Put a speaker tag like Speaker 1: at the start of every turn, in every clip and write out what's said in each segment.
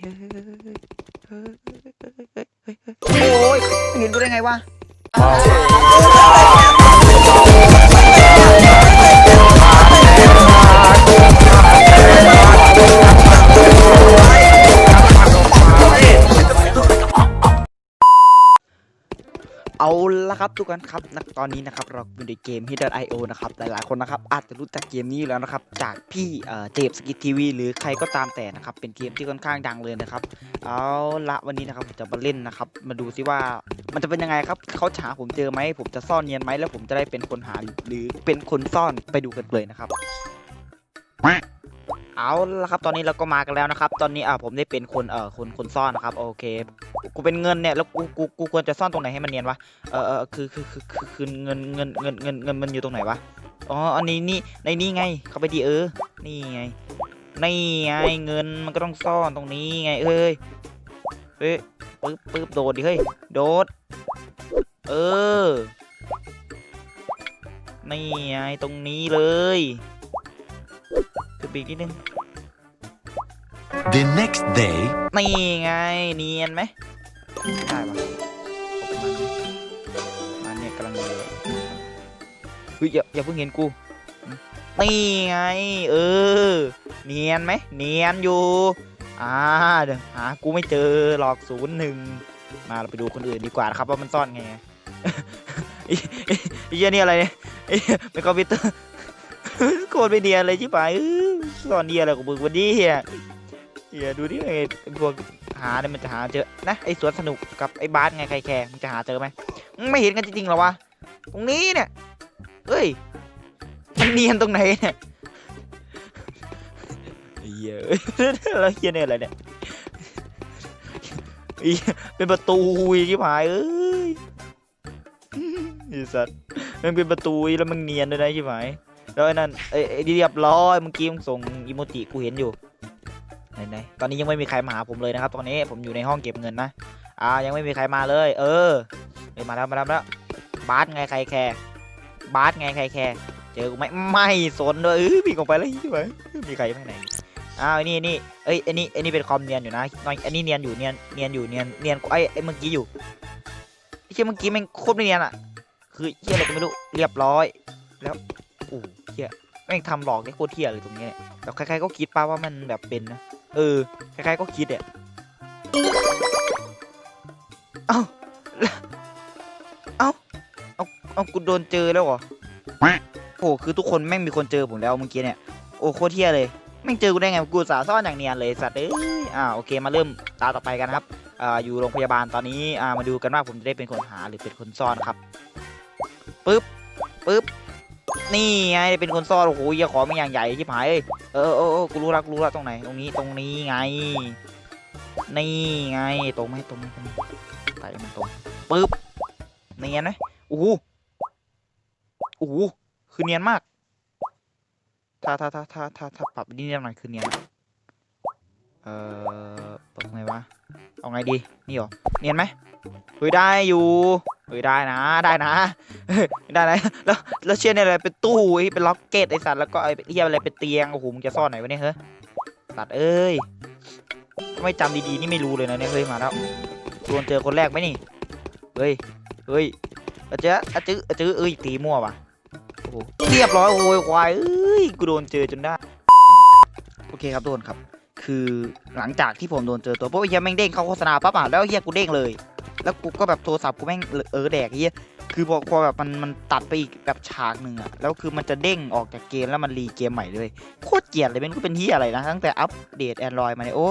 Speaker 1: เฮ้ยเฮ้ยเฮ้ยเฮ้ยเฮ้ยโอ้ยมึงเห็นกูได้ไงวะ เอาละครับทุกคนครับตอนนี้นะครับเราอยู่ในเกม Hidden.io นะครับหลายๆคนนะครับอาจจะรู้จักเกมนี้แล้วนะครับจากพี่เจฟสกิททีวีหรือใครก็ตามแต่นะครับเป็นเกมที่ค่อนข้างดังเลยนะครับเอาละวันนี้นะครับผมจะมาเล่นนะครับมาดูซิว่ามันจะเป็นยังไงครับเขาหาผมเจอไหมผมจะซ่อนเนียนไหมแล้วผมจะได้เป็นคนหาหรือเป็นคนซ่อนไปดูกันเลยนะครับ เอาละครับ ตอนนี้เราก็มากันแล้วนะครับ ตอนนี้อ่าผมได้เป็นคนเอ่อคนคนซ่อนนะครับ โอเค กูเป็นเงินเนี่ยแล้วกูกูกูควรจะซ่อนตรงไหนให้มันเนียนวะเออเออคือคือคือคือคือเงินเงินเงินเงินเงินมันอยู่ตรงไหนวะอ๋ออันนี้นี่ในนี่ไงเข้าไปดีเออ นี่ไงนี่ไงเงินมันก็ต้องซ่อนตรงนี้ไง เอ้ยเฮ้ยปึ๊บปึ๊บโดดดิเฮ้ยโดด เออนี่ไงตรงนี้เลย คือบีกนิดนึง
Speaker 2: The next day,
Speaker 1: นี่ไง เนียนไหมได้ปะมันเนี่ยกำลังเลยเฮ้ยอย่าอย่าเพิ่งเห็นกู นี่ไง เออ เนียนไหม เนียนอยู่ อ่า เดี๋ยวหากูไม่เจอหรอกศูนย์หนึ่ง มาเราไปดูคนอื่นดีกว่านะครับว่ามันซ่อนไงไอ้ไอ้ไอ้เหี้ยนี่อะไรเนี่ยไอ้เหี้ยเป็นคอมพิวเตอร์โคตรไม่เนียนเลยชิบหายเออ ซ่อนเนียอะไรของมึงวันนี้เฮียเฮียดูดิไอ้พวกหาเนี่ยมันจะหาเจอนะไอ้สวนสนุกกับไอ้บาสไงใครแคร์มันจะหาเจอไหมไม่เห็นกันจริงๆหรอวะตรงนี้เนี่ยเอ้ยมันเนียนตรงไหนเนี่ยเฮียเอ้ยแล้วเฮียเนี่ยอะไรเนี่ยเป็นประตูอีกที่หายเอ้ยไอ้สัตว์มันเป็นประตูแล้วมันเนียนด้วยนะที่หาย แล้วไอ้นั่นไอ้ไอ้เรียบร้อยเมื่อกี้มึงส่งอีโมจิกูเห็นอยู่ไหนๆตอนนี้ยังไม่มีใครมาหาผมเลยนะครับตอนนี้ผมอยู่ในห้องเก็บเงินนะอ่ายังไม่มีใครมาเลย เออเอ้ยมาแล้วมาแล้วมาแล้วบาสไงใครแคร์บาสไงใครแคร์เจอกูไหมไม่สนเลยเออวิ่งออกไปแล้วใช่ไหมมีใครไม่ไหนอ้าวนี่นี่เอ้ยอ้นี่ไอ้นี่เป็นคอมเนียนอยู่นะน้อยอันนี้เนียนอยู่เนียนเนียนอยู่เนียนเนียนไอ้ไอ้เมื่อกี้อยู่ไอ้เชี่ยเมื่อกี้แม่งโคตรไม่เนียนอะ คือเชี่ยอะไรก็ไม่รู้เรียบร้อยแล้วโอ้ แม่งทำหลอกได้โคตรเที่ยเลยตรงนี้เนี่ยแบบใครๆก็คิดป่าว่ามันแบบเป็นนะเออใครๆก็คิดอะเอ้าเอ้าเอาเอากูโดนเจอแล้วเหรอโอ้คือทุกคนแม่งมีคนเจอผมแล้วเมื่อกี้เนี่ยโอ้โคตรเที่ยเลยแม่งเจอกูได้ไงกูสาซ่อนอย่างเนียนเลยสัตว์เอ้ยอ่าโอเคมาเริ่มตาต่อไปกันนะครับอ่าอยู่โรงพยาบาลตอนนี้อ่ามาดูกันว่าผมจะได้เป็นคนหาหรือเป็นคนซ่อนครับปึ๊บปึ๊บ นี่ไงเป็นคนซ่อนโอ้โหเหี้ยขอไม่อย่างใหญ่ชิบหายเออเออเออกูรู้ละกูรู้ละตรงไหนตรงนี้ตรงนี้ไง นี่ไงตรงไหมตรงไหมตรงไหมไปมันตรงปึ๊บเนียนไหมโอ้โหโอ้โหคือเนียนมากถ้าถ้าถ้าถ้าถ้าถ้าปรับนิดเดียวหน่อยคือเนียนเออปรับไงวะเอาไงดีนี่หรอเนียนไหมเฮ้ยได้อยู่ เฮ้ยได้นะได้นะได้นะแล้วแล้วเชื่อเนี่ยอะไรเป็นตู้ไอ้เป็นล็อกเก็ตไอ้สัตว์แล้วก็ไอ้เฮียอะไรเป็นเตียงโอ้โหมึงจะซ่อนไหนวะเนี่ยเฮ้ยสัตว์เอ้ยไม่จำดีๆนี่ไม่รู้เลยนะเนี่ยเฮ้ยมาแล้วโดนเจอคนแรกไหมนี่เฮ้ยเฮ้ยอาเจ๊ะอาจื้ออาจื้อเอ้ยตีมั่วว่ะโอ้โหเรียบร้อยโอ้ยควายเอ้ยกูโดนเจอจนได้โอเคครับทุกคนครับ คือหลังจากที่ผมโดนเจอตัวปุ๊บไอ้เฮียแม่งเด้งเข้าโฆษณาปั๊บอะแล้วเฮียกูเด้งเลย แล้วกูก็แบบโทรศัพท์กูแม่งเออแดกเฮียคือพอพอแบบมันมันตัดไปอีกแบบฉากหนึ่งอะแล้วคือมันจะเด้งออกจากเกมแล้วมันรีเกมใหม่เลยโคตรเกลียดเลยเป็นก็เป็นที่อะไรนะตั้งแต่อัปเดต Android มาเนี่ยโอ้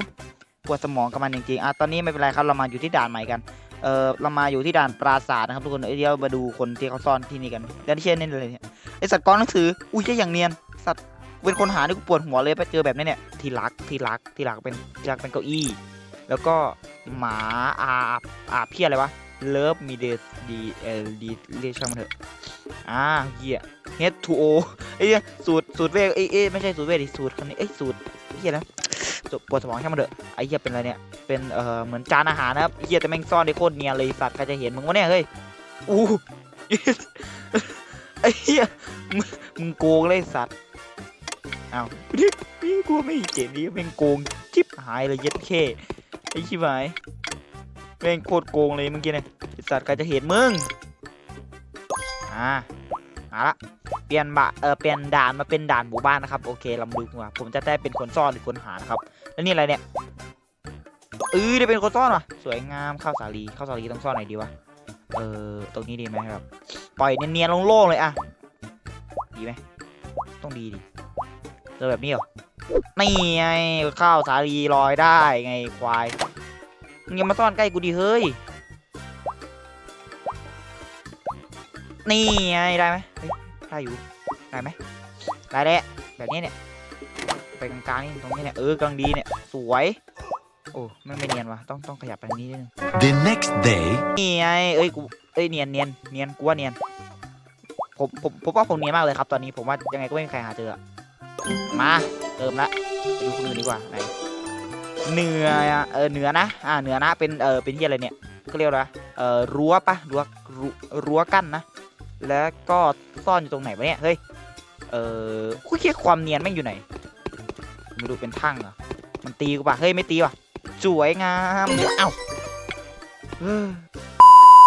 Speaker 1: ปวดสมองกับมันจริงๆอะตอนนี้ไม่เป็นไรครับเรามาอยู่ที่ด่านใหม่กันเออเรามาอยู่ที่ด่านปราสาทนะครับทุกคนเอ้ยเดี๋ยวมาดูคนที่เขาซ่อนที่นี่กันเดี๋ยวที่เช่นนี่เลยเนี่ยไอสัตว์ก้อนหนังสืออุ้ยจะอย่างเนียนสัตว์เป็นคนหานี่กูปวดหัวเลยไปเจอแบบนี้เนี่ยที่รักที่รักที่รักเป็นที่รักเป็นเก้าอี้ แล้วก็หมาอาบอาบเพี้ยอะไรวะเลิฟมีเดดีเอลดีเรียกช่างมันเถอะอ่าเหี้ย H2O ไอ้เหี้ยสูตรสูตรเวทเอ้ยไม่ใช่สูตรเวทดิสูตรคนนี้เอ้ยสูตรเหี้ยนะปวดสมองช่างมันเถอะไอ้เหี้ยเป็นอะไรเนี่ยเป็นเอ่อเหมือนจานอาหารนะครับเหี้ยแต่แม่งซ่อนได้โคตรเนียนเลยสัตว์ใครจะเห็นมึงวะเนี่ยเฮ้ยอู้ไอ้เหี้ยมึงโกงเลยสัตว์อ้าวนี่กูไม่เห็นนี่แม่งโกงชิบหายเลยเย็ดเข้ ไอ้ชิบหายแม่งโคตรโกงเลยเมื่อกี้เนี่ยไอ้สัตว์ใครจะเห็นมึงอ่ามาละเปลี่ยนบะเออเปลี่ยนด่านมาเป็นด่านหมู่บ้านนะครับโอเคลำดูว่าผมจะได้เป็นคนซ่อนหรือคนหานะครับแล้วนี่อะไรเนี่ยเออได้เป็นคนซ่อนว่ะสวยงามข้าวสาลีข้าวสาลีต้องซ่อนไหนดีวะเออตรงนี้ดีไหมครับปล่อยเนียนๆโล่งๆเลยอะดีไหมต้องดีดิเจอแบบนี้เหรอ นี่ไงข้าวสาลีลอยได้ไงควายมึงอยังมาซ่อนใกล้กูดิเฮ้ย นี่ไงได้ไหมเฮ้ยได้อยู่ ได้ไหมได้แหละแบบนี้เนี่ย ไปกลางๆนี่ตรงนี้เนี่ยเออกำลังดีเนี่ยสวย โอ้ไม่งไม่เนียนว่ะต้องต้องขยับไปทางนี้นิดนึง
Speaker 2: The next day,
Speaker 1: นี่ไงเอ้ยกูเอ้ยเนียนเนียนเนียนกูว่าเนียนผมผมผมว่าผมเนียนมากเลยครับตอนนี้ผมว่ายังไงก็ไม่มีใครหาเจออะมาเติมละ ไปดูคนอื่นดีกว่าไหนเหนืออเออเหนือนะอ่าเหนือนะเป็นเออเป็นที่อะไรเนี่ยก็เรียกว่าเออรั้วปะรั้วรั้วกั้นนะแล้วก็ซ่อนอยู่ตรงไหนวะเนี่ยเฮ้ยเออคุยเคียความเนียนแม่งอยู่ไหนไม่รู้เป็นทั้งเหรอมันตีกูปะเฮ้ยไม่ตีว่ะสวยงามเอ้าเฮ้ย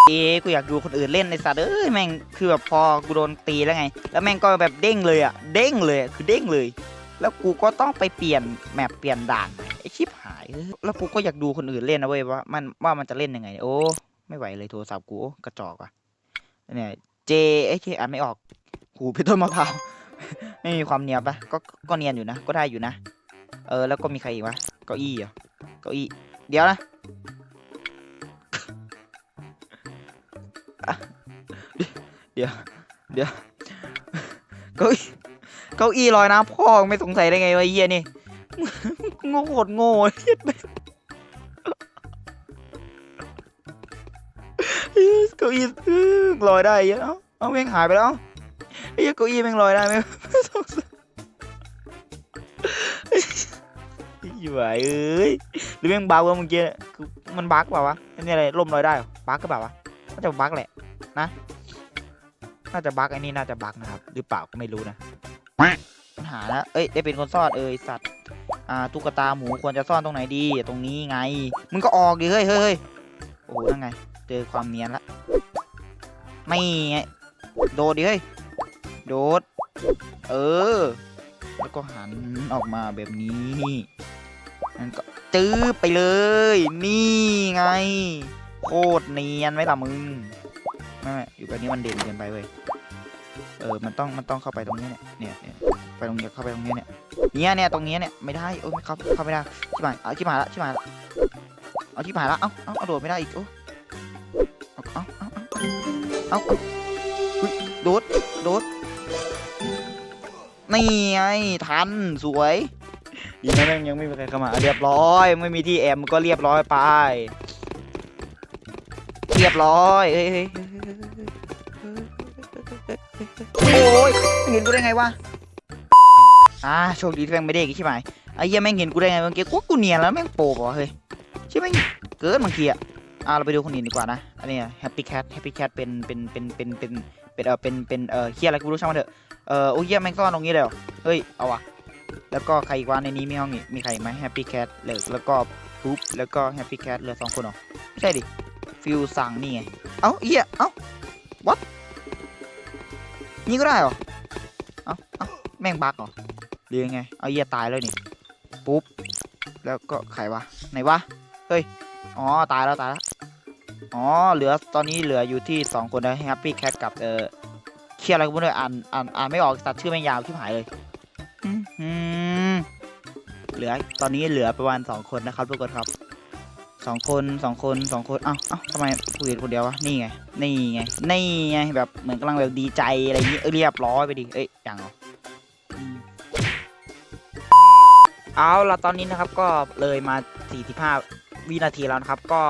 Speaker 1: เอ้กูอยากดูคนอื่นเล่นในสัตว์เอ้ยแม่งคือแบบพอกูโดนตีแล้วไง แล้วแม่งก็แบบเด้งเลยอะเด้งเลยอะคือเด้งเลย แล้วกูก็ต้องไปเปลี่ยนแมปเปลี่ยนด่านไอชิบหาย แล้วกูก็อยากดูคนอื่นเล่นนะเว้ยว่ามันว่ามันจะเล่นยังไง โอ้ ไม่ไหวเลยโทรศัพท์กูกระจอกว่ะเนี่ยเจไอเคอ่านไม่ออกหูเป็นต้นมะพร้าวไม่มีความเนียนปะก็ก็เนียนอยู่นะ ก็ได้อยู่นะ เออ แล้วก็มีใครอีกวะเก้าอี้เหรอเก้าอี้เดี๋ยวนะเดี๋ยว เดี๋ยวเก้าอี้ เก้าอี้ลอยน้ำพ่อไม่สงสัยได้ไงวะไอ้เหี้ยนี่โง่โคตรโง่เลยเหี้ยเก้าอี้ลอยได้เหี้ยเอ้าเอาแม่งหายไปแล้วไอ้เหี้ยเก้าอี้แม่งลอยได้ไหมสงสัยอ้เหี้ยเอ้ยหรือแม่งบักวะเมื่อกี้มันบักเปล่าวะอันนี้อะไรล่มลอยได้บักก็เปล่าวะน่าจะบักแหละนะ น่าจะบักไอ้นี่น่าจะบักนะครับ หรือเปล่าก็ไม่รู้นะ ปัญหาแล้วเอ้ย ได้เป็นคนซ่อนเอ้ยสัตว์ อ่า ตุ๊กตาหมูควรจะซ่อนตรงไหนดี ตรงนี้ไง มึงก็ออกดิ เฮ้ยเฮ้ยโอ้โหนั่นไง เจอความเนียนละ ไม่ไงโดดดิเฮ้ย โดด เออ แล้วก็หันออกมาแบบนี้นั่นก็จื้อไปเลย นี่ไง โคตรเนียนไหมล่ะมึง ไม่ไม่อยู่แบบนี้มันเด่นเกินไปเว้ย เออ มันต้อง มันต้องเข้าไปตรงนี้เนี่ยเนี่ย เนี่ยไปตรงนี้เข้าไปตรงนี้เนี่ย เนี่ยเนี่ยตรงนี้เนี่ย ไม่ได้ โอ้ยไม่เข้าเข้าไม่ได้ชิบหายเอาชิบหายละชิบหายละเอาชิบหายละ เอ้าเอ้าเอาโดดไม่ได้อีก โอ้เอาเอาเอาเอาเอาเอาโดด โดด นี่ไง ทัน สวยยีนั้นยังยังไม่มีใครเข้ามา เรียบร้อย ไม่มีที่แอมก็เรียบร้อยไป เรียบร้อย เฮ้ยเฮ้ย เฮ้ยเฮ้ยเฮ้ยโอ้ยเห็นกูได้ไงวะอ่าโชคดีที่แม่งไม่ได้กี่ใช่ไหมไอ้เหี้ยแม่งเห็นกูได้ไงเมื่อกี้กูกูเนียนแล้วแม่งโปรป่ะเฮ้ยใช่ไหมเกินบางทีอะอ่าเราไปดูคนอื่นดีกว่านะอันนี้แฮปปี้แคทแฮปปี้แคทเป็นเป็นเป็นเป็นเป็นเป็นเออเป็นเป็นเออเฮียอะไรกูรู้ช่างมันเถอะเออโอ้ยเฮียแม่งซ่อนตรงนี้เลยเหรอเฮ้ยเอาว่ะแล้วก็ใครอีกวะในนี้มีห้องอีกมีใครไหมแฮปปี้แคทเลยแล้วก็ปุ๊บแล้วก็แฮปปี้แคทเหลือสองคนเหรอไม่ใช่ดิฟิวสั่งนี่ไงเอ้าเหี้ยเอ้า what นี่ก็ได้เหรอ เอ้าเอ้าแม่งบั๊กเหรอหรือยังไง เอาเหี้ยตายแล้วนี่ ปุ๊บ แล้วก็ใครวะ ไหนวะ เฮ้ย อ๋อ ตายแล้วตายแล้ว อ๋อ เหลือ ตอนนี้เหลืออยู่ที่สองคนนะ Happy Cat กับ เอ่อเคียอะไรก็ไม่รู้อ่านอ่าน อ่านไม่ออกตัดชื่อแม่งยาวชิบหายเลยอืมอืมเหลือ ตอนนี้เหลือประมาณสองคนนะครับทุกคนครับ สองคนสองคนสองคนเอ้าเอ้าทำไมกูเห็นคนเดียววะนี่ไงนี่ไงนี่ไงแบบเหมือนกำลังแบบดีใจอะไรอย่างงี้เอ้ยเรียบร้อยไปดิเอ้ยอย่างเหรอเอาละตอนนี้นะครับก็เลยมา 45 วินาทีแล้วนะครับ ก็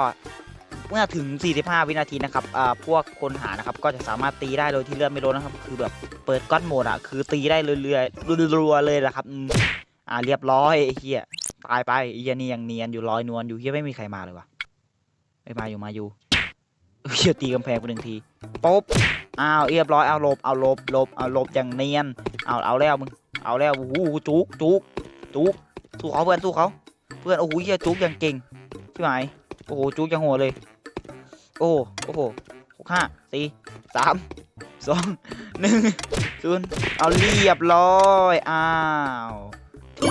Speaker 1: เมื่อถึง 45 วินาทีนะครับอ่าพวกคนหานะครับ ก็จะสามารถตีได้โดยที่เลือดไม่ลดนะครับ คือแบบเปิดก้อนโหมดอะคือตีได้เรื่อยๆรัวๆเลยแหละครับอ่าเรียบร้อยเหี้ยายไปไอ้เหี้ยนี่ยังเนียนอยู่ลอยนวลอยู่เฮียไม่มีใครมาเลยวะไอ้ยมาอยู่มาอยู่เฮียตีกำแพงไปหนึ่งทีปุ๊บอ้าวเรียบร้อยเอาหลบเอาหลบหลบเอาหลบอย่างเนียนเอาเอาแล้วมึงเอาแล้วโอ้โหจุกจุกจุกสู้เขาเพื่อนสู้เขาเพื่อนโอ้โหเฮียจุกอย่างเก่งที่ไหนโอ้โหจุกยังโหดเลย โอ้โหโอ้โหหกห้าสี่สามสองหนึ่งศูนย์เอาเรียบร้อย อ้าวที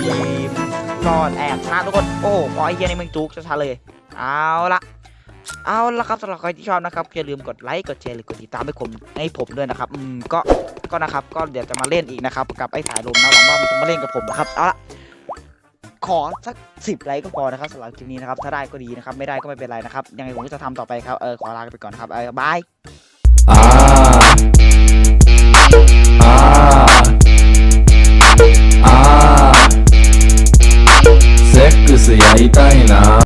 Speaker 1: ม รอดแอบชนะทุกคน โอ้โหพอไอ้เฮียในี่มึงจุกชัดๆเลย เอาละเอาละครับสำหรับใครที่ชอบนะครับอย่าลืมกดไลค์กดแชร์หรือกดติดตามให้ผมให้ผมด้วยนะครับอืมก็ก็นะครับก็เดี๋ยวจะมาเล่นอีกนะครับกับไอ้สายลมนะหวังว่ามันจะมาเล่นกับผมนะครับเอาละขอสักสิบไลค์ก็พอนะครับสำหรับคลิปนี้นะครับถ้าได้ก็ดีนะครับไม่ได้ก็ไม่เป็นไรนะครับยังไงผมก็จะทำต่อไปครับเออขอลาไปก่อนครับเออบาย
Speaker 2: ックスやりたいな。